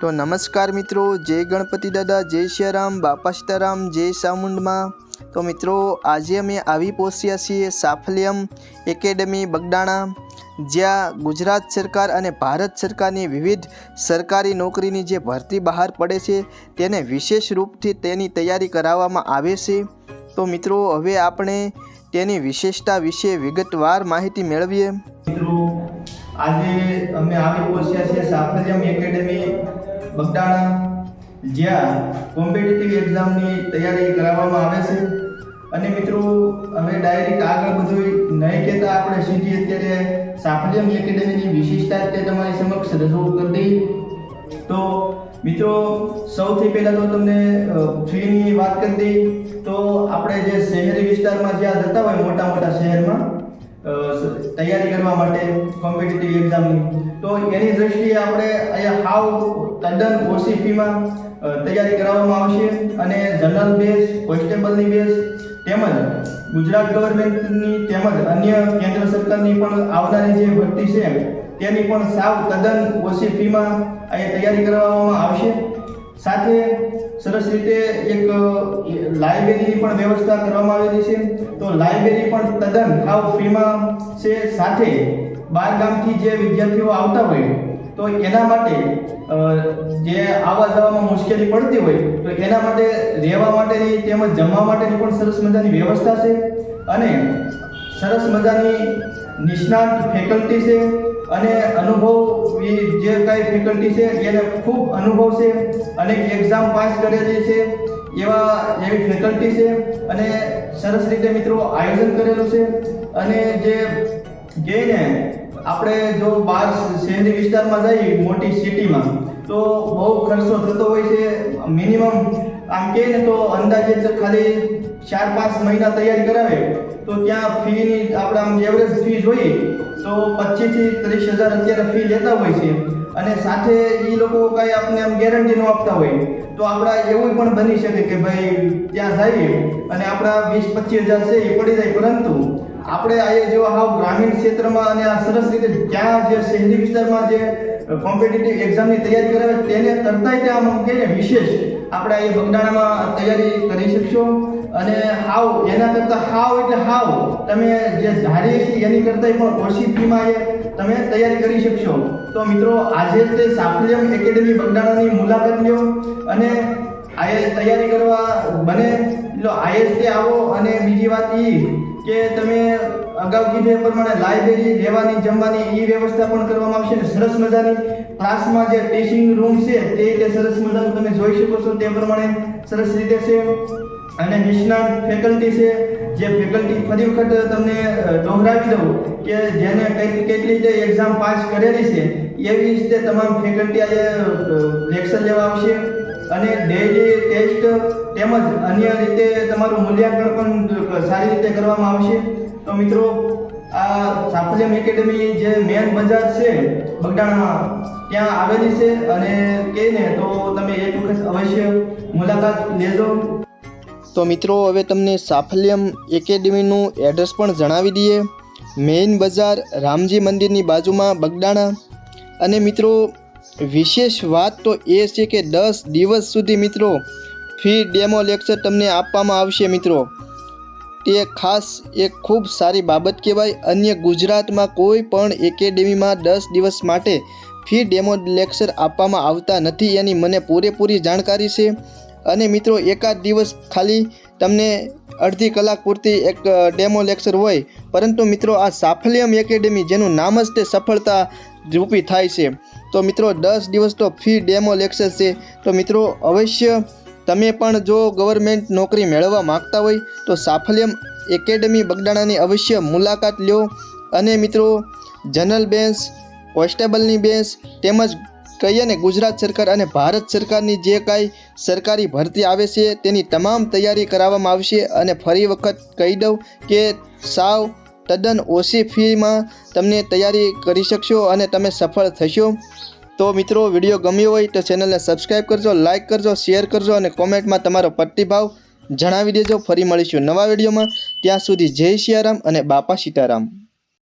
તો નમસ્કાર મિત્રો, જય ગણપતિ દાદા, જય સિયારામ બાપા સીતારામ, જય ચામુંડમાં તો મિત્રો, આજે અમે આવી પહોંચ્યા છીએ સાફલ્યમ એકેડમી બગડાણા જ્યાં ગુજરાત સરકાર અને ભારત સરકારની વિવિધ સરકારી નોકરીની જે ભરતી બહાર પડે છે, તેને વિશેષ રૂપથી તેની તૈયારી કરાવવામાં આવે છે. તો મિત્રો, હવે આપણે તેની વિશેષતા વિશે વિગતવાર માહિતી મેળવીએ. મિત્રો, આજે અમે આવી પહોંચ્યા છીએ સાફલ્યમ એકેડમી બગડાણા જ્યાં કોમ્પિટિટિવ એક્ઝામની તૈયારી કરાવવામાં આવે છે. અને મિત્રો, હવે ડાયરેક્ટ આગળ બધું નહીં કહેતા આપણે સીધી અત્યારે સાફલ્યમ એકેડેમીની વિશિષ્ટતા તે તમારી સમક્ષ રજૂ કરી દઈ તો મિત્રો, સૌથી પહેલાં તો તમને ફીની વાત કરી દઈ તો આપણે જે શહેરી વિસ્તારમાં જ્યાં જતા હોય મોટા મોટા શહેરમાં તૈયારી કરવા માટે કોમ્પિટિટિવ એક્ઝામની તો એની દ્રષ્ટિએ આપણે અહીંયા હાવ તદ્દન ઓછી તૈયારી કરાવવામાં આવશે અને જનરલ બેઝ કોન્સ્ટેબલની બેઝ તેમજ ગુજરાત ગવર્મેન્ટની તેમજ અન્ય કેન્દ્ર સરકારની પણ આવનારી જે ભરતી છે, તેની પણ સાવ તદ્દન ઓછી અહીંયા તૈયારી કરાવવામાં આવશે. સાથે સરસ રીતે એક લાઇબ્રેરીની પણ વ્યવસ્થા કરવામાં આવેલી છે. તો લાઇબ્રેરી પણ તદ્દન હાવ ફ્રીમાં છે. સાથે બાર ગામથી જે વિદ્યાર્થીઓ આવતા હોય, તો એના માટે જે આવવા જવામાં મુશ્કેલી પડતી હોય, તો એના માટે રહેવા માટેની તેમજ જમવા માટેની પણ સરસ મજાની વ્યવસ્થા છે. અને સરસ મજાની નિષ્ણાત ફેકલ્ટી છે. અને અનુભવી જે કાંઈ ફેકલ્ટી છે, એને ખૂબ અનુભવ છે અને એક્ઝામ પાસ કરેલી છે એવા એવી ફેકલ્ટી છે અને સરસ રીતે મિત્રો આયોજન કરેલું છે. અને જે જઈને આપણે જો બહાર શહેરી વિસ્તારમાં જઈએ મોટી સિટીમાં તો બહુ ખર્ચો થતો હોય છે મિનિમમ આમ કહે ને તો અંદાજે ખાલી ચાર પાંચ મહિના તૈયારી કરાવે, તો ત્યાં ફીની આપણે આમ એવરેજ ફી જોઈએ, તો પચીસથી ત્રીસ હજાર અત્યારે ફી લેતા હોય છે. અને સાથે એ લોકો કાંઈ આપણે આમ ગેરંટી ન આપતા હોય. તો આપણા એવું પણ બની શકે કે ભાઈ ત્યાં જઈએ અને આપણા વીસ પચીસ હજાર છે એ પડી જાય. પરંતુ આપણે આ જો હાવ ગ્રામીણ ક્ષેત્રમાં અને આ સરસ રીતે ત્યાં જે શહેરી વિસ્તારમાં જે કોમ્પિટિટિવ એક્ઝામની તૈયારી કરાવે, તેને કરતાંય ત્યાં આમ કહીએ, વિશેષ આપણે આ બગડાણામાં તૈયારી કરી શકશો. અને હાવ એના કરતાં હાવ એટલે હાવ. તમે જે ધારીએ છીએ એની કરતાં પણ ઓછી ફીમાં એ તમે તૈયારી કરી શકશો. તો મિત્રો, આજે તે સાફલ્યમ એકેડમી બગડાણાની મુલાકાત લ્યો અને આઈએસ તૈયારી કરવા બને. એટલે આઈએસટી આવો અને બીજી વાત એ કે તમે અગાઉ કીધું પ્રમાણે લાઇબ્રેરી રહેવાની, જમવાની એ વ્યવસ્થા પણ કરવામાં આવશે અને સરસ મજાની. ક્લાસમાં જે ટીચિંગ રૂમ છે તે રીતે સરસ મજાનું તમે જોઈ શકો છો તે પ્રમાણે સરસ રીતે છે. અને નિષ્ણાત ફેકલ્ટી છે, જે ફેકલ્ટી ફરી વખત તમને દોહરાવી દઉં કે જેને કઈ, કેટલી જે એક્ઝામ પાસ કરેલી છે, એવી રીતે તમામ ફેકલ્ટી આજે લેક્ચર લેવા આવશે. અને ડેલી ટેસ્ટ તેમજ અન્ય રીતે તમારું મૂલ્યાંકન પણ સારી રીતે કરવામાં આવશે. તો મિત્રો, આ સાફલ્યમ એકેડમી જે મેન બજાર છે, બગડાણામાં, ત્યાં આવેલી છે અને કહે ને તો તમે એક વખત અવશ્ય મુલાકાત લેજો. તો મિત્રો, હવે તમને સાફલ્યમ એકેડમીનું એડ્રેસ પણ જણાવી દઈએ. મેઇન બજાર રામજી મંદિરની બાજુમાં બગડાણા અને મિત્રો, વિશેષ વાત તો એ છે કે દસ દિવસ સુધી મિત્રો, ફ્રી ડેમો લેક્ચર તમને આપવામાં આવશે મિત્રો. તે ખાસ એક ખૂબ સારી બાબત કહેવાય. અન્ય ગુજરાતમાં કોઈ પણ એકેડેમીમાં દસ દિવસ માટે ફી ડેમો લેક્ચર આપવામાં આવતા નથી એની મને પૂરેપૂરી જાણકારી છે. અને મિત્રો, એકાદ દિવસ ખાલી તમને અડધી કલાક પૂરતી એક ડેમો લેક્ચર હોય. પરંતુ મિત્રો, આ સાફલ્યમ એકેડેમી જેનું નામ જ તે સફળતા રૂપી થાય છે. તો મિત્રો, દસ દિવસ તો ફી ડેમો લેક્ચર છે. તો મિત્રો, અવશ્ય તમે પણ જો ગવર્મેન્ટ નોકરી મેળવવા માગતા હોય, તો સાફલ્યમ એકેડમી બગડાણાની અવશ્ય મુલાકાત લ્યો. અને મિત્રો જનરલ બેન્ચ કોન્સ્ટેબલની બેન્ચ તેમજ કહીએ ને, ગુજરાત સરકાર અને ભારત સરકારની જે કાંઈ સરકારી ભરતી આવે છે, તેની તમામ તૈયારી કરાવવામાં આવશે અને ફરી વખત કહી દઉં કે સાવ તદ્દન ઓછી ફીમાં તમને તૈયારી કરી શકશો અને તમે સફળ થશો. તો મિત્રો, વીડિયો ગમ્યો હોય તો ચેનલને સબસ્ક્રાઈબ કરજો, લાઇક કરજો, શેર કરજો અને કોમેન્ટમાં તમારો પ્રતિભાવ જણાવી દેજો. ફરી મળીશું નવા વિડીયોમાં. ત્યાં સુધી જય સિયારામ અને બાપા સીતારામ.